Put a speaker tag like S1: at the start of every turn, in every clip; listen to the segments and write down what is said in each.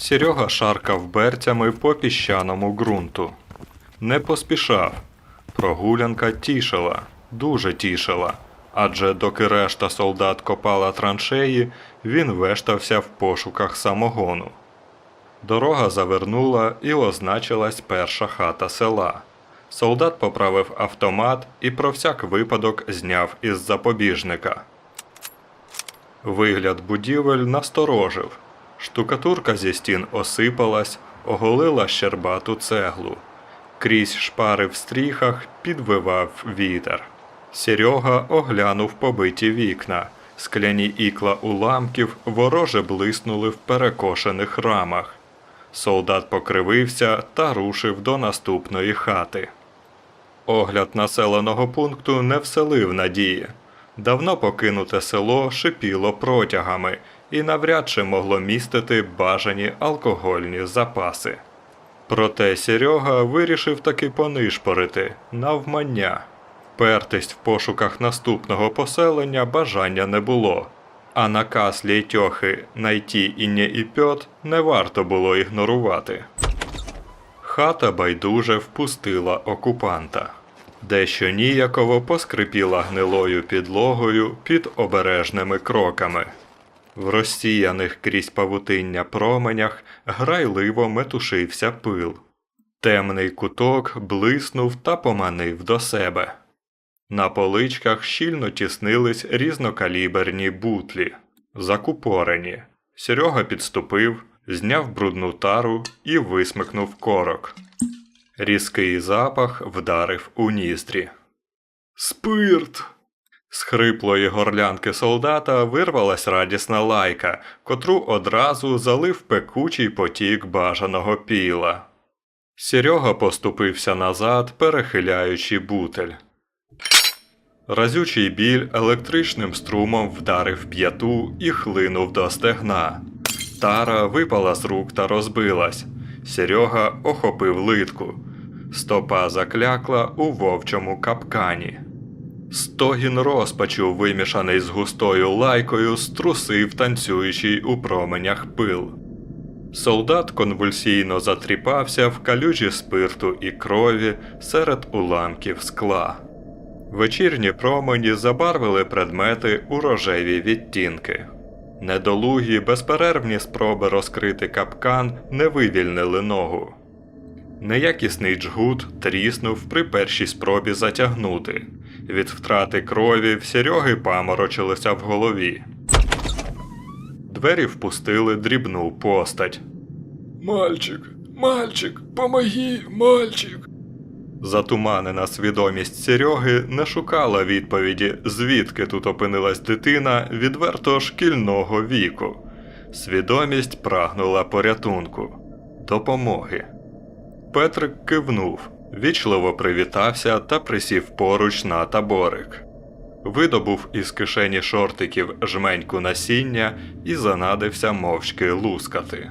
S1: Серега шаркав берцями по піщаному ґрунту. Не поспішав. Прогулянка тішила, дуже тішила. Адже доки решта солдат копала траншеї, він вештався в пошуках самогону. Дорога завернула і означилась перша хата села. Солдат поправив автомат і про всяк випадок зняв із запобіжника. Вигляд будівель насторожив. Штукатурка зі стін осипалась, оголила щербату цеглу. Крізь шпари в стріхах підвивав вітер. Серега оглянув побиті вікна. Скляні ікла уламків вороже блиснули в перекошених рамах. Солдат покривився та рушив до наступної хати. Огляд населеного пункту не вселив надії. Давно покинуте село шипіло протягами і навряд чи могло містити бажані алкогольні запаси. Проте Серега вирішив таки понишпорити навмання. Пертись в пошуках наступного поселення бажання не було, а наказ Лейтьохи «найти і не іпьот» не варто було ігнорувати. Хата байдуже впустила окупанта. Дещо ніяково поскрипіла гнилою підлогою під обережними кроками. В розсіяних крізь павутиння променях грайливо метушився пил. Темний куток блиснув та поманив до себе. На поличках щільно тіснились різнокаліберні бутлі, закупорені. Серега підступив, зняв брудну тару і висмикнув корок. Різкий запах вдарив у ніздрі. Спирт. З хриплої горлянки солдата вирвалась радісна лайка, котру одразу залив пекучий потік бажаного піла. Серега поступився назад, перехиляючи бутель. Разючий біль електричним струмом вдарив п'яту і хлинув до стегна. Тара випала з рук та розбилась. Серега охопив литку. Стопа заклякла у вовчому капкані. Стогін розпачу, вимішаний з густою лайкою, струсив танцюючий у променях пил. Солдат конвульсійно затріпався в калюжі спирту і крові серед уламків скла. Вечірні промені забарвили предмети у рожеві відтінки. Недолугі, безперервні спроби розкрити капкан не вивільнили ногу. Неякісний джгут тріснув при першій спробі затягнути. Від втрати крові в Сереги паморочилося в голові. Двері впустили дрібну постать.
S2: Мальчик, мальчик, помоги, мальчик.
S1: Затуманена свідомість Сереги не шукала відповіді, звідки тут опинилась дитина відверто шкільного віку. Свідомість прагнула порятунку, допомоги. Петрик кивнув, вічливо привітався та присів поруч на таборик. Видобув із кишені шортиків жменьку насіння і занадився мовчки лускати.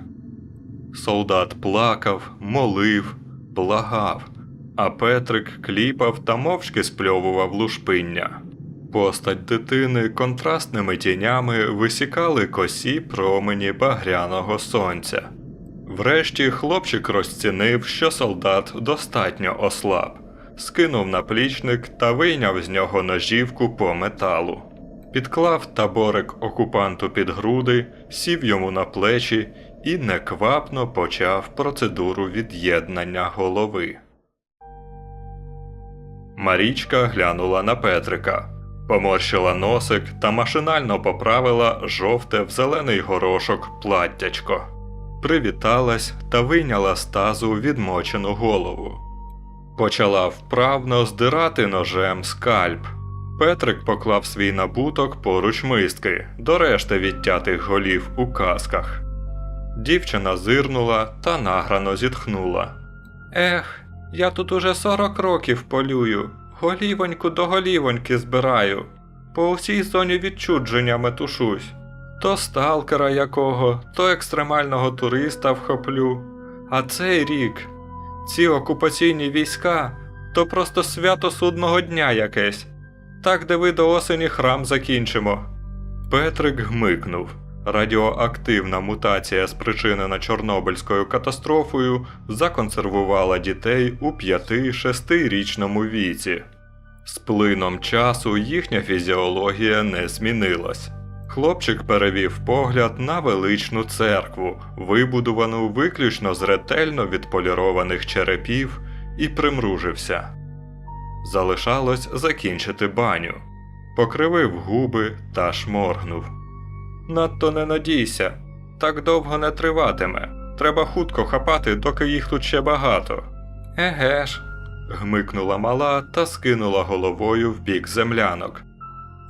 S1: Солдат плакав, молив, благав, а Петрик кліпав та мовчки спльовував лушпиння. Постать дитини контрастними тінями висікали косі промені багряного сонця. Врешті хлопчик розцінив, що солдат достатньо ослаб, скинув наплічник та вийняв з нього ножівку по металу. Підклав таборик окупанту під груди, сів йому на плечі і неквапно почав процедуру від'єднання голови. Марічка глянула на Петрика, поморщила носик та машинально поправила жовте в зелений горошок платтячко. Привіталась та вийняла з тазу відмочену голову. Почала вправно здирати ножем скальп. Петрик поклав свій набуток поруч миски, до решти відтятих голів у касках. Дівчина зирнула та награно зітхнула. Ех, я тут уже сорок років полюю, голівоньку до голівоньки збираю, по всій зоні відчудження метушусь. То сталкера якого, то екстремального туриста вхоплю. А цей рік, ці окупаційні війська, то просто свято судного дня якесь. Так, де ви до осені храм закінчимо. Петрик гмикнув. Радіоактивна мутація, спричинена Чорнобильською катастрофою, законсервувала дітей у 5-6-річному віці. З плином часу їхня фізіологія не змінилась. Хлопчик перевів погляд на величну церкву, вибудовану виключно з ретельно відполірованих черепів, і примружився. Залишалось закінчити баню. Покривив губи та шморгнув. Надто не надійся, так довго не триватиме. Треба хутко хапати, доки їх тут ще багато. Еге ж. гмикнула мала та скинула головою в бік землянок.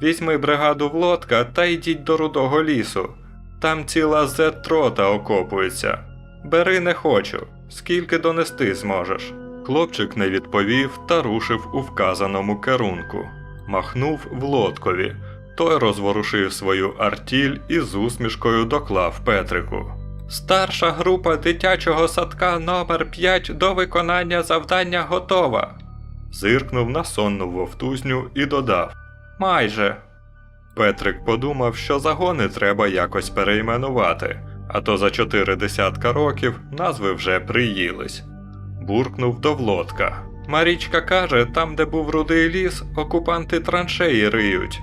S1: Візьми бригаду в лодка та йдіть до рудого лісу. Там ціла зет-трота окопується. Бери не хочу, скільки донести зможеш. Хлопчик не відповів та рушив у вказаному керунку. Махнув в лодкові. Той розворушив свою артіль і з усмішкою доклав Петрику. Старша група дитячого садка номер 5 до виконання завдання готова. Зиркнув на сонну вовтузню і додав Майже. Петрик подумав, що загони треба якось перейменувати, а то за чотири десятка років назви вже приїлись. Буркнув до влодка. Марічка каже, там, де був рудий ліс, окупанти траншеї риють.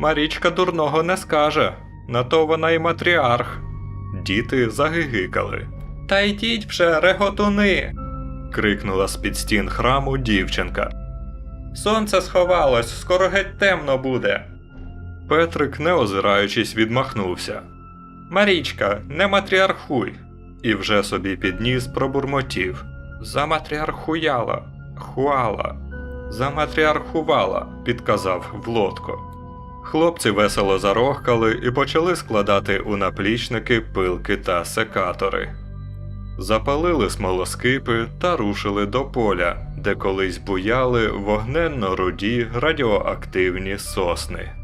S1: Марічка дурного не скаже, на то вона й матріарх. Діти загигикали. Та йдіть вже, реготуни. крикнула з-під стін храму дівчинка. Сонце сховалось, скоро геть темно буде. Петрик, не озираючись, відмахнувся. Марічка, не матріархуй. І вже собі підніс пробурмотів. Заматріархуяла, хуала, заматріархувала, підказав Влодко. Хлопці весело зарохкали і почали складати у наплічники пилки та секатори. Запалили смолоскипи та рушили до поля, де колись буяли вогненно руді радіоактивні сосни.